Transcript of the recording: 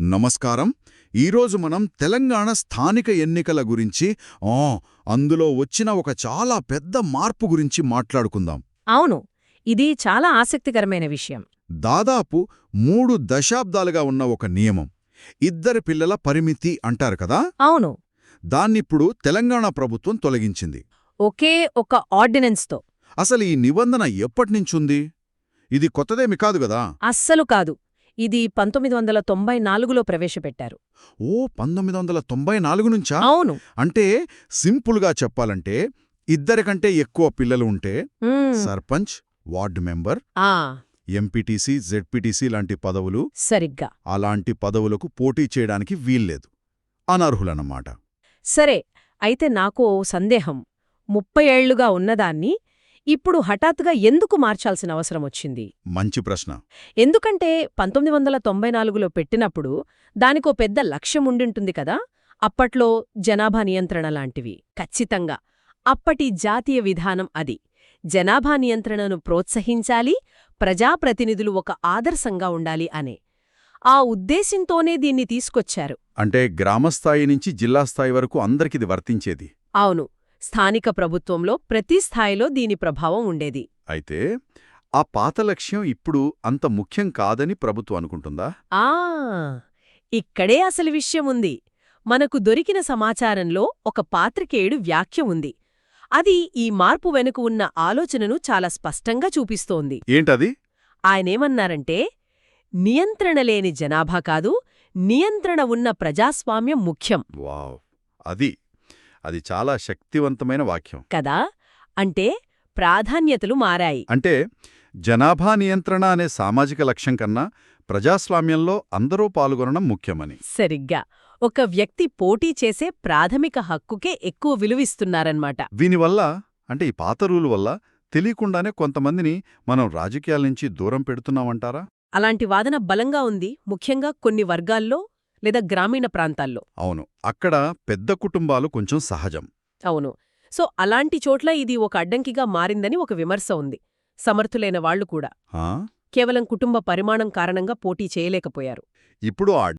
నమస్కారం. ఈరోజు మనం తెలంగాణ స్థానిక ఎన్నికల గురించి ఆ అందులో వచ్చిన ఒక చాలా పెద్ద మార్పు గురించి మాట్లాడుకుందాం. అవును. ఇది చాలా ఆసక్తికరమైన విషయం. దాదాపు మూడు దశాబ్దాలుగా ఉన్న ఒక నియమం. ఇద్దరి పిల్లల పరిమితి అంటారు కదా? అవును. దాన్నిప్పుడు తెలంగాణ ప్రభుత్వం తొలగించింది. ఒకే ఒక ఆర్డినెన్స్తో. అసలు ఈ నిబంధన ఎప్పటినుంచుంది? ఇది కొత్తదేమి కాదు గదా అస్సలు కాదు. ఇది పంతొమ్మిది వందల తొంభై నాలుగులో ప్రవేశపెట్టారు. ఓ పంతొమ్మిది వందల తొంభై నాలుగు నుంచా? అవును. అంటే సింపుల్గా చెప్పాలంటే ఇద్దరికంటే ఎక్కువ పిల్లలు ఉంటే. సర్పంచ్ వార్డు మెంబర్ ఆ. ఎంపీటీసీ జెడ్పీటీసీ లాంటి పదవులు సరిగ్గా. అలాంటి పదవులకు పోటీ చేయడానికి వీల్లేదు. అనర్హులన్నమాట. సరే అయితే నాకు సందేహం. ముప్పై ఏళ్ళుగా ఉన్నదాన్ని ఇప్పుడు హఠాత్తుగా ఎందుకు మార్చాల్సిన అవసరం వచ్చింది? మంచి ప్రశ్న. ఎందుకంటే పంతొమ్మిది వందల తొంభై నాలుగులో పెట్టినప్పుడు దానికో పెద్ద లక్ష్యం ఉండింటుంది కదా? అప్పట్లో జనాభా నియంత్రణ లాంటివి. ఖచ్చితంగా. అప్పటి జాతీయ విధానం అది. జనాభా నియంత్రణను ప్రోత్సహించాలి ప్రజాప్రతినిధులు ఒక ఆదర్శంగా ఉండాలి అనే. ఆ ఉద్దేశంతోనే దీన్ని తీసుకొచ్చారు. అంటే గ్రామస్థాయి నుంచి జిల్లా స్థాయి వరకు అందరికిది వర్తించేది. అవును. స్థానిక ప్రభుత్వంలో ప్రతి స్థాయిలో దీని ప్రభావం ఉండేది. అయితే ఆ పాత లక్ష్యం ఇప్పుడు అంత ముఖ్యం కాదని ప్రభుత్వం అనుకుంటుందా? ఆ! ఇక్కడే అసలు విషయం ఉంది. మనకు దొరికిన సమాచారంలో ఒక పాత్రికేయుడు వ్యాఖ్య ఉంది. అది ఈ మార్పు వెనుక ఉన్న ఆలోచనను చాలా స్పష్టంగా చూపిస్తోంది. ఏంటది? ఆయనేమన్నారంటే నియంత్రణ లేని జనాభా కాదు నియంత్రణ ఉన్న ప్రజాస్వామ్యం ముఖ్యం. వావ్! అది అది చాలా శక్తివంతమైన వాక్యం. కదా? అంటే ప్రాధాన్యతలు మారాయి. అంటే జనాభా నియంత్రణ అనే సామాజిక లక్ష్యం కన్నా ప్రజాస్వామ్యంలో అందరూ పాల్గొనడం ముఖ్యమని. సరిగ్గా. ఒక వ్యక్తి పోటీ చేసే ప్రాథమిక హక్కుకే ఎక్కువ విలువిస్తున్నారన్నమాట. దీనివల్ల అంటే ఈ పాత రూలు వల్ల తెలియకుండానే కొంతమందిని మనం రాజకీయాల నుంచి దూరం పెడుతున్నామంటారా? అలాంటి వాదన బలంగా ఉంది. ముఖ్యంగా కొన్ని వర్గాల్లో లేదా గ్రామీణ ప్రాంతాల్లో. అవును. అక్కడ పెద్ద కుటుంబాలు కొంచెం సహజం. అవును. సో అలాంటి చోట్ల ఇది ఒక అడ్డంకిగా మారిందని ఒక విమర్శ ఉంది. సమర్థులైన వాళ్ళు కూడా? కేవలం కుటుంబ పరిమాణం కారణంగా పోటీ చేయలేకపోయారు. ఇప్పుడు ఆ